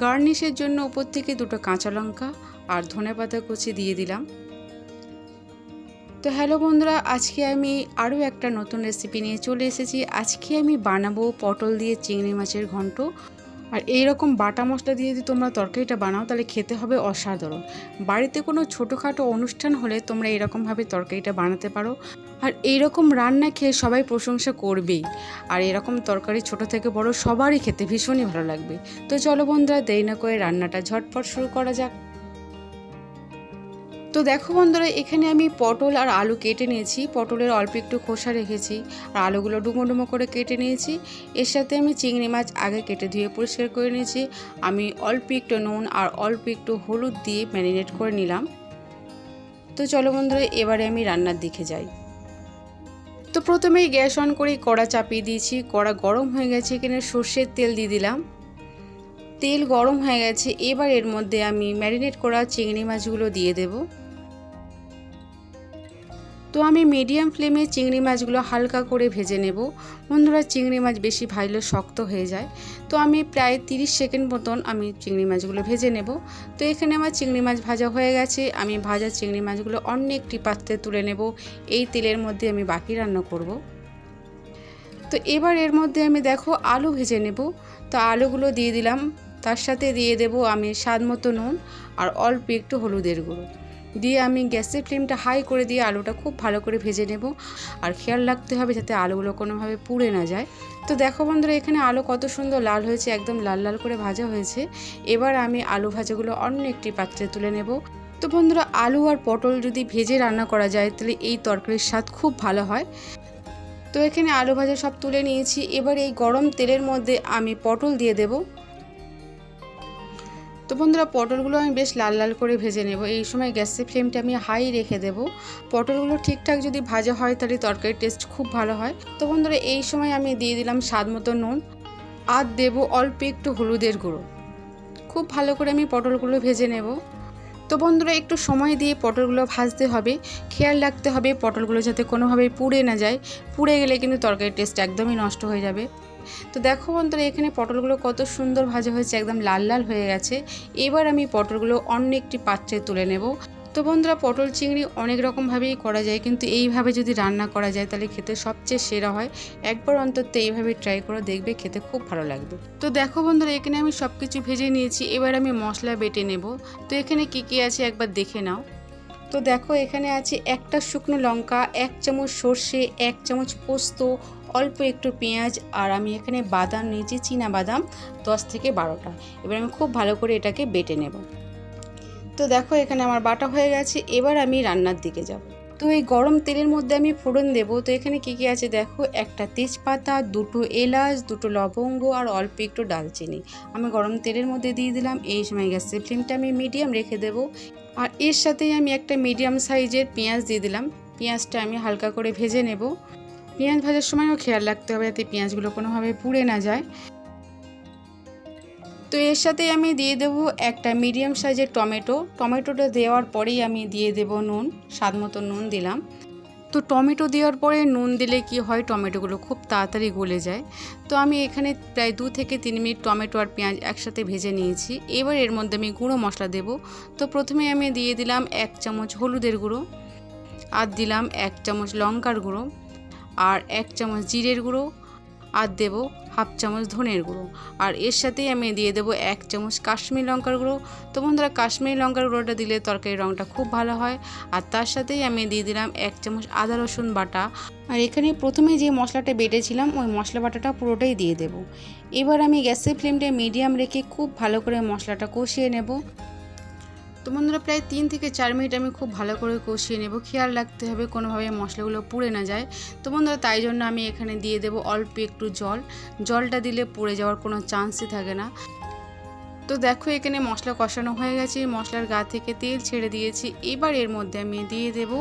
গার্নিশের জন্য উপর থেকে দুটো কাঁচা লঙ্কা আর ধনে পাতা কুচি দিয়ে দিলাম। তো হ্যালো বন্ধুরা, আজকে আমি আরও একটা নতুন রেসিপি নিয়ে চলে এসেছি। আজকে আমি বানাবো পটল দিয়ে চিংড়ি মাছের ঘন্ট। আর এই রকম বাটা মশলা দিয়ে যদি তোমরা তরকারিটা বানাও, তাহলে খেতে হবে অসাধারণ। বাড়িতে কোনো ছোটোখাটো অনুষ্ঠান হলে তোমরা এরকমভাবে তরকারিটা বানাতে পারো। আর এই রকম রান্না খেয়ে সবাই প্রশংসা করবেই। আর এরকম তরকারি ছোট থেকে বড় সবারই খেতে ভীষণই ভালো লাগবে। তো চলো বন্ধুরা, দেরি না করে রান্নাটা ঝটপট শুরু করা যাক। তো দেখো বন্ধুরা, এখানে আমি পটল আর আলু কেটে নিয়েছি। পটলের অল্প একটু খোসা রেখেছি আর আলুগুলো ডুমো ডুমো করে কেটে নিয়েছি। এর সাথে আমি চিংড়ি মাছ আগে কেটে ধুয়ে পরিষ্কার করে নিয়েছি। আমি অল্প একটু নুন আর অল্প একটু হলুদ দিয়ে ম্যারিনেট করে নিলাম। তো চলো বন্ধুরা, এবারে আমি রান্নার দিকে যাই। তো প্রথমেই গ্যাস অন করে কড়া চাপিয়ে দিয়েছি। কড়া গরম হয়ে গেছে, এখানে সর্ষের তেল দিয়ে দিলাম। তেল গরম হয়ে গেছে, এবার এর মধ্যে আমি ম্যারিনেট করা চিংড়ি মাছগুলো দিয়ে দেবো। তো আমি মিডিয়াম ফ্লেমে চিংড়ি মাছগুলো হালকা করে ভেজে নেব। বন্ধুরা, চিংড়ি মাছ বেশি ভাজলে শক্ত হয়ে যায়। তো আমি প্রায় 30 সেকেন্ড মতন আমি চিংড়ি মাছগুলো ভেজে নেব। তো এখানে আমার চিংড়ি মাছ ভাজা হয়ে গেছে। আমি ভাজা চিংড়ি মাছগুলো অন্য একটি পাত্রে তুলে নেব। এই তেলের মধ্যে আমি বাকি রান্না করব। তো এবার এর মধ্যে আমি দেখো আলু ভেজে নেব। তো আলুগুলো দিয়ে দিলাম। তার সাথে দিয়ে দেব আমি স্বাদ মতো নুন আর অল্প একটু হলুদের গুঁড়ো। দিয়ে আমি গ্যাসের ফ্লেমটা হাই করে দিয়ে আলুটা খুব ভালো করে ভেজে নেব। আর খেয়াল রাখতে হবে যাতে আলুগুলো কোনোভাবে পুড়ে না যায়। তো দেখো বন্ধুরা, এখানে আলু কত সুন্দর লাল হয়েছে, একদম লাল লাল করে ভাজা হয়েছে। এবার আমি আলু ভাজাগুলো অন্য একটি পাত্রে তুলে নেব। তো বন্ধুরা, আলু আর পটল যদি ভেজে রান্না করা যায়, তাহলে এই তরকারির স্বাদ খুব ভালো হয়। তো এখানে আলু ভাজা সব তুলে নিয়েছি। এবার এই গরম তেলের মধ্যে আমি পটল দিয়ে দেবো। তো বন্ধুরা পটলগুলো আমি বেশ লাল লাল করে ভেজে নেব। এই সময় গ্যাসের ফ্লেমটা আমি হাই রেখে দেবো। পটলগুলো ঠিকঠাক যদি ভাজা হয় তাহলে তরকারির টেস্ট খুব ভালো হয়। তো বন্ধুরা এই সময় আমি দিয়ে দিলাম স্বাদ মতো নুন আর দেবো অল্প একটু হলুদের গুঁড়ো। খুব ভালো করে আমি পটলগুলো ভেজে নেব। তো বন্ধুরা একটু সময় দিয়ে পটলগুলো ভাজতে হবে। খেয়াল রাখতে হবে পটলগুলো যাতে কোনোভাবে পুড়ে না যায়। পুড়ে গেলে কিন্তু তরকারির টেস্ট একদমই নষ্ট হয়ে যাবে। তো দেখো বন্ধুরা, এখানে পটলগুলো কত সুন্দর ভাজা হয়েছে, একদম লাল লাল হয়ে গেছে। এবার আমি পটলগুলো অন্য একটি পাত্রে তুলে নেব। তো বন্ধুরা, পটল চিংড়ি অনেক রকমভাবেই করা যায়, কিন্তু এইভাবে যদি রান্না করা যায়, তাহলে খেতে সবচেয়ে সেরা হয়। একবার অন্তত এইভাবে ট্রাই করে দেখবে, খেতে খুব ভালো লাগবে। তো দেখো বন্ধুরা, এখানে আমি সব কিছু ভেজে নিয়েছি, এবার আমি মশলা বেটে নেব। তো এখানে কি কি আছে একবার দেখে নাও। তো দেখো, এখানে আছে একটা শুকনো লঙ্কা, এক চামচ সর্ষে, এক চামচ পোস্ত, অল্প একটু পেঁয়াজ, আর আমি এখানে বাদাম নিয়েছি, চীনা বাদাম, দশ থেকে বারোটা। এবার আমি খুব ভালো করে এটাকে বেটে নেব। তো দেখো, এখানে আমার বাটা হয়ে গেছে, এবার আমি রান্নার দিকে যাব। তো এই গরম তেলের মধ্যে আমি ফোড়ন দেব। তো এখানে কী কী আছে দেখো, একটা তেজপাতা, দুটো এলাচ, দুটো লবঙ্গ, আর অল্প একটু ডালচিনি। আমি গরম তেলের মধ্যে দিয়ে দিলাম, এই সময় গ্যাসের ফ্লেমটা আমি মিডিয়াম রেখে দেবো। আর এর সাথেই আমি একটা মিডিয়াম সাইজের পেঁয়াজ দিয়ে দিলাম। পেঁয়াজটা আমি হালকা করে ভেজে নেব। পেঁয়াজ ভাজার সময়ও খেয়াল রাখতে হবে যাতে পেঁয়াজগুলো কোনোভাবে পুড়ে না যায়। তো এর সাথে আমি দিয়ে দেবো একটা মিডিয়াম সাইজের টমেটো। টমেটোটা দেওয়ার পরেই আমি দিয়ে দেব নুন স্বাদ মতো নুন দিলাম। তো টমেটো দেওয়ার পরে নুন দিলে কি হয়? টমেটোগুলো খুব তাড়াতাড়ি গলে যায়। তো আমি এখানে প্রায় দু থেকে তিন মিনিট টমেটো আর পেঁয়াজ একসাথে ভেজে নিয়েছি। এবার এর মধ্যে আমি গুঁড়ো মশলা দেব। তো প্রথমে আমি দিয়ে দিলাম এক চামচ হলুদের গুঁড়ো, আর দিলাম এক চামচ লঙ্কার গুঁড়ো, আর এক চামচ জিরের গুঁড়ো আর দেবো হাফ চামচ ধনের গুঁড়ো। আর এর সাথেই আমি দিয়ে দেবো এক চামচ কাশ্মীর লঙ্কার গুঁড়ো। তো বন্ধুরা, কাশ্মীর লঙ্কার গুঁড়োটা দিলে তরকারির রঙটা খুব ভালো হয়। আর তার সাথেই আমি দিয়ে দিলাম এক চামচ আদা রসুন বাটা। আর এখানে প্রথমে যে মশলাটা বেটেছিলাম, ওই মশলা বাটাটা পুরোটাই দিয়ে দেব। এবার আমি গ্যাসের ফ্লেমটা মিডিয়াম রেখে খুব ভালো করে মশলাটা কষিয়ে নেব। তো বন্ধুরা প্রায় তিন থেকে চার মিনিট আমি খুব ভালো করে কষিয়ে নেব। খেয়াল রাখতে হবে কোনোভাবে মশলাগুলো পুড়ে না যায়। তো বন্ধুরা তাই জন্য আমি এখানে দিয়ে দেব অল্প একটু জল। জলটা দিলে পুড়ে যাওয়ার কোনো চান্সই থাকে না। তো দেখো এখানে মশলা কষানো হয়ে গেছে। মশলার গা থেকে তেল ছেড়ে দিয়েছি। এবার এর মধ্যে আমি দিয়ে দেব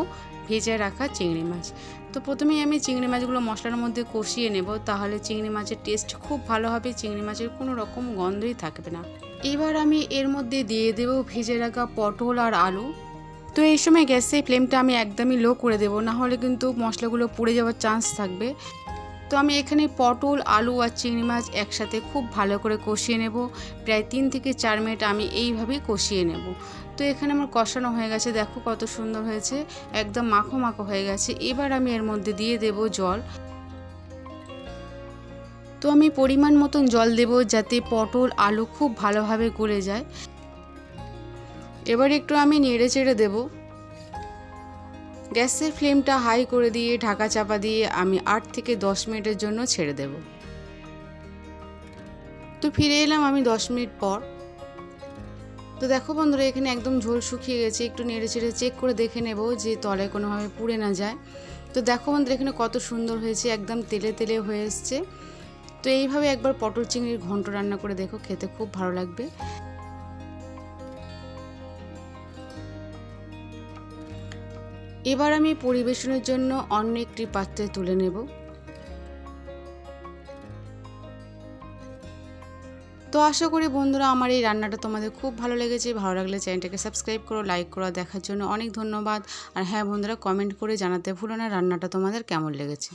ভেজে রাখা চিংড়ি মাছ। তো প্রথমেই আমি চিংড়ি মাছগুলো মশলার মধ্যে কষিয়ে নেব। তাহলে চিংড়ি মাছের টেস্ট খুব ভালো হবে। চিংড়ি মাছের কোনো রকম গন্ধই থাকবে না। এবার আমি এর মধ্যে দিয়ে দেব ভেজে রাখা পটল আর আলু। তো এই সময় গ্যাসে ফ্লেমটা আমি একদমই লো করে দেবো না হলে কিন্তু মশলাগুলো পুড়ে যাওয়ার চান্স থাকবে। তো আমি এখানে পটল, আলু আর চিংড়ি মাছ একসাথে খুব ভালো করে কষিয়ে নেব। প্রায় তিন থেকে চার মিনিট আমি এইভাবেই কষিয়ে নেব। তো এখানে আমার কষানো হয়ে গেছে, দেখো কত সুন্দর হয়েছে, একদম মাখো মাখো হয়ে গেছে। এবার আমি এর মধ্যে দিয়ে দেব জল। তো আমি পরিমাণ মতন জল দেব যাতে পটল আলু খুব ভালোভাবে গলে যায়। এবার একটু আমি নেড়ে চেড়ে দেবো। গ্যাসের ফ্লেমটা হাই করে দিয়ে ঢাকা চাপা দিয়ে আমি আট থেকে দশ মিনিটের জন্য ছেড়ে দেব। তো ফিরে এলাম আমি দশ মিনিট পর। তো দেখো বন্ধুরা, এখানে একদম ঝোল শুকিয়ে গেছে। একটু নেড়ে চেড়ে চেক করে দেখে নেব যে তলায় কোনোভাবে পুড়ে না যায়। তো দেখো বন্ধুরা, এখানে কত সুন্দর হয়েছে। একদম তেলে তেলে হয়ে এসছে। তো এইভাবে একবার পটল চিংড়ির ঘন্ট রান্না করে দেখো, খেতে খুব ভালো লাগবে। এবার আমি পরিবেশনের জন্য অন্য একটি পাত্রে তুলে নেব। তো আশা করি বন্ধুরা আমার এই রান্নাটা তোমাদের খুব ভালো লেগেছে। ভালো লাগলে চ্যানেলটাকে সাবস্ক্রাইব করো, লাইক করো, দেখার জন্য অনেক ধন্যবাদ। আর হ্যাঁ বন্ধুরা, কমেন্ট করে জানাতে ভুলো না রান্নাটা তোমাদের কেমন লেগেছে।